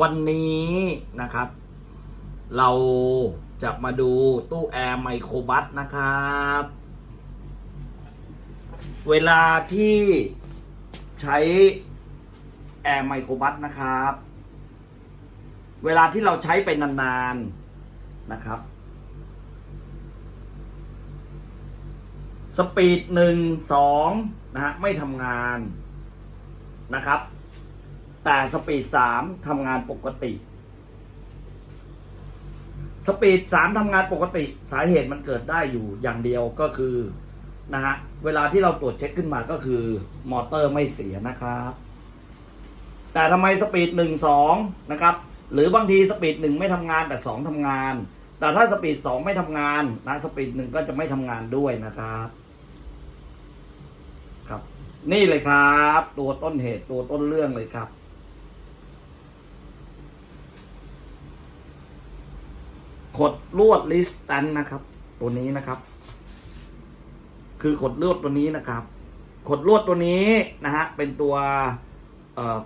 วันนี้นะครับ เราจะมาดูตู้แอร์ไมโครบัสนะครับ เวลาที่ใช้แอร์ไมโครบัสนะครับ เวลาที่เราใช้ไปนานๆนะครับ สปีดหนึ่งสองนะฮะไม่ทำงานนะครับ แต่สปีดสามทำงานปกติ สปีดสามทำงานปกติ สาเหตุมันเกิดได้อยู่อย่างเดียวก็คือนะฮะเวลาที่เราตรวจเช็คขึ้นมาก็คือ มอเตอร์ไม่เสียนะครับ แต่ทำไมสปีดหนึ่งสองนะครับ หรือบางทีสปีดหนึ่งไม่ทำงานแต่สองทำงาน แต่ถ้าสปีดสองไม่ทำงานนะสปีดหนึ่งก็จะไม่ทำงานด้วยนะครับครับ นี่เลยครับ ตัวต้นเหตุตัวต้นเรื่องเลยครับ ขดลวดลิสตันนะครับ ตัวนี้นะครับ คือขดลวดตัวนี้นะครับ ขดลวดตัวนี้นะฮะเป็นตัว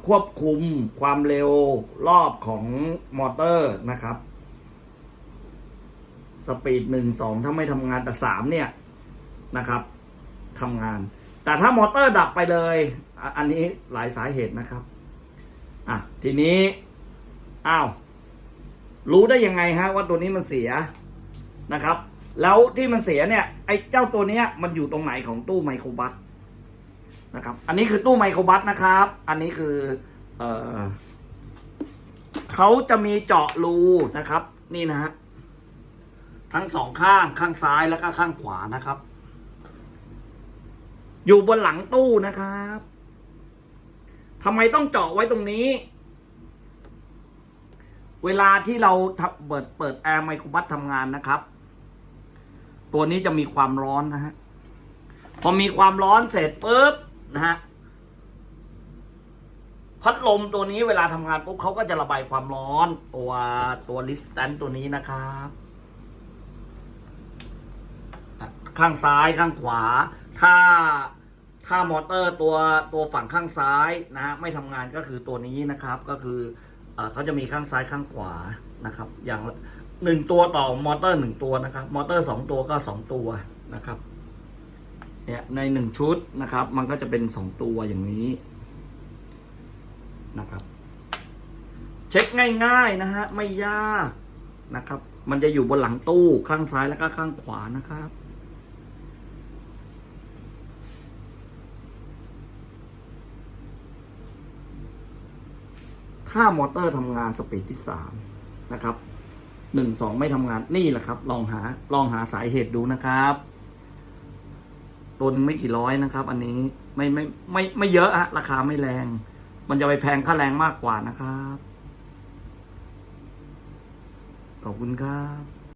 ควบคุมความเร็วรอบของมอเตอร์นะครับ สปีดหนึ่งสองถ้าไม่ทำงานแต่สามเนี่ยนะครับทำงาน แต่ถ้ามอเตอร์ดับไปเลย อันนี้หลายสาเหตุนะครับ อะ ทีนี้ อ้าว รู้ได้ยังไงฮะว่าตัวนี้มันเสียนะครับ แล้วที่มันเสียเนี่ยไอ้เจ้าตัวเนี้ยมันอยู่ตรงไหนของตู้ไมโครบัสนะครับ อันนี้คือตู้ไมโครบัสนะครับ อันนี้คือเออเขาจะมีเจาะรูนะครับ นี่นะฮะทั้งสองข้างข้างซ้ายแล้วก็ข้างขวานะครับ อยู่บนหลังตู้นะครับทำไมต้องเจาะไว้ตรงนี้ เวลาที่เราเปิดเปิดแอร์ไมโครบัสทำงานนะครับ ตัวนี้จะมีความร้อนนะฮะ พอมีความร้อนเสร็จปุ๊บนะฮะ พัดลมตัวนี้เวลาทำงานปุ๊บเขาก็จะระบายความร้อนตัวตัวลิสแตนตัวนี้นะครับ ข้างซ้ายข้างขวา ถ้าถ้ามอเตอร์ตัวตัวฝั่งข้างซ้ายนะไม่ทำงานก็คือตัวนี้นะครับก็คือ เขาจะมีข้างซ้ายข้างขวานะครับ อย่างหนึ่งตัวต่อมอเตอร์หนึ่งตัวนะครับ มอเตอร์สองตัวก็สองตัวนะครับเนี่ยในหนึ่งชุดนะครับ มันก็จะเป็นสองตัวอย่างนี้นะครับ เช็คง่ายๆนะฮะไม่ยากนะครับ มันจะอยู่บนหลังตู้ข้างซ้ายแล้วก็ข้างขวานะครับ ถ้ามอเตอร์ทำงานสปีดที่สามนะครับหนึ่งสองไม่ทำงานนี่แหละครับ ลองหาลองหาสาเหตุดูนะครับตัวนึงไม่กี่ร้อยนะครับ อันนี้ไม่ไม่ไม่ไม่เยอะอะราคาไม่แรง มันจะไปแพงค่าแรงมากกว่านะครับ ขอบคุณครับ